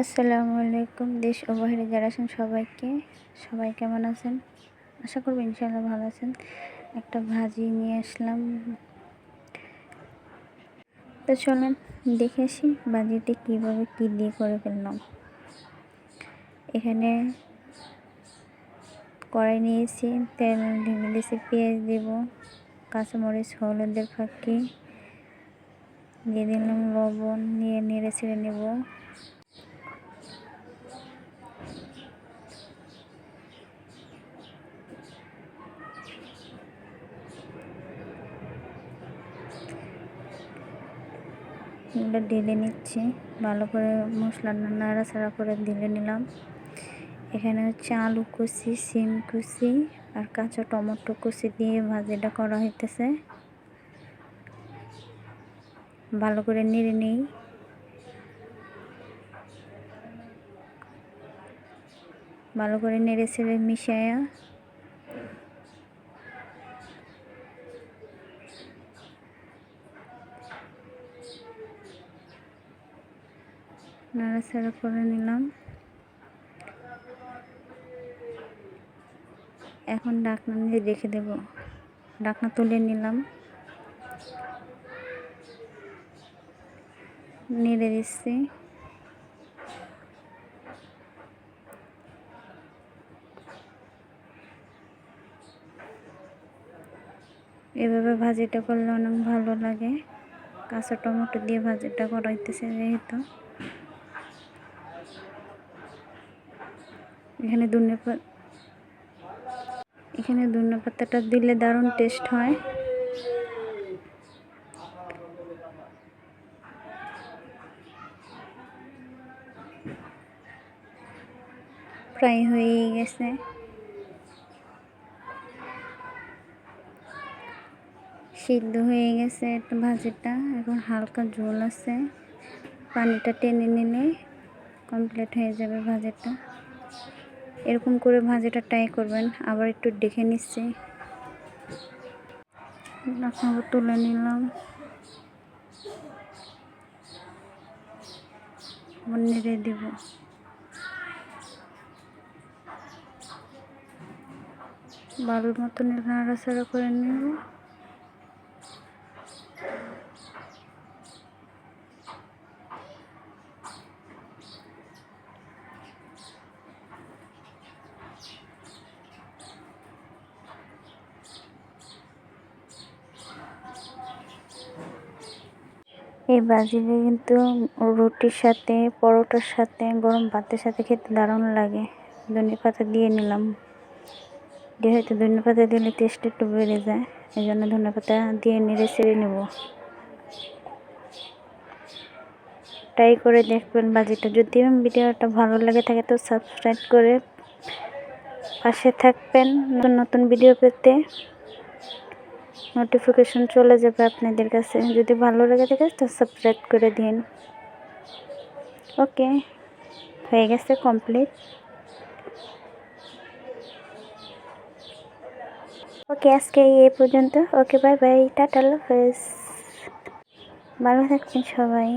আসসালামু আলাইকুম, দেশ ও বাইরে যারা আছেন সবাইকে, সবাই কেমন আছেন? আশা করব ইনশাআল্লাহ ভালো আছেন। একটা ভাজি নিয়ে আসলাম। তো চলেন দেখে আসি ভাজিতে কীভাবে কী দিয়ে করে ফেললাম। এখানে কড়াই নিয়েছি, তেল ঢেলে দিয়েছি, পেঁয়াজ দেব, কাঁচামরিচ, হলুদের ফাঁকি, দিয়ে দিলাম লবণ, নিয়ে নেড়ে ছেড়ে নেব। এগুলো ঢেলে নিচ্ছি। ভালো করে মশলা নাড়াচাড়া করে ঢেলে নিলাম। এখানে হচ্ছে আলু কুচি সিম কুচি আর কাঁচা টমেটো কুচি দিয়ে ভাজিটা করা হইতেছে। ভালো করে নেড়ে নিই। ভালো করে নেড়ে ছেড়ে মিশায়া নাড়াচাড়া করে নিলাম। এখন ডাকনা দিয়ে রেখে দেব। ডাকনা তুলে নিলাম। নেড়ে দিচ্ছি। এভাবে ভাজিটা করলে অনেক ভালো লাগে। কাঁচা টমেটো দিয়ে ভাজিটা করাইতেছে যেহেতু। এখানে ধনে এখানে ধনে পাতাটা দিলে দারুণ টেস্ট হয়। ফ্রাই হয়ে গেছে। সিদ্ধ হয়ে গেছে একটা ভাজিটা, এখন হালকা ঝোল আছে। পানিটা টেনে নিলে কমপ্লিট হয়ে যাবে ভাজিটা। এরকম করে ভাজিটা ট্রাই করবেন। আবার একটু দেখে নিচ্ছি। তুলে নিলাম। নেড়ে দেব। ভালো মতন নাড়াচাড়া করে নেব এই বাজিলে কিন্তু রুটির সাথে, পরোটার সাথে, গরম ভাতের সাথে খেতে দারুণ লাগে। ধনে পাতা দিয়ে নিলাম। যেহেতু ধনে পাতা দিলে টেস্ট একটু বেড়ে যায় এই জন্য ধনে পাতা দিয়ে নেড়ে ছেড়ে নেব। ট্রাই করে দেখবেন বাজিটা যদি ভিডিওটা ভালো লাগে থাকে তো সাবস্ক্রাইব করে পাশে থাকবেন। নতুন নতুন ভিডিও পেতে। নোটিফিকেশন চলে যাবে আপনাদের কাছে। যদি ভালো লাগে থাকে তো সাবস্ক্রাইব করে দিন। ওকে হয়ে গেছে কমপ্লিট ওকে আজকে এই পর্যন্ত। Okay bye bye tata love ভালো থাকছেন সবাই।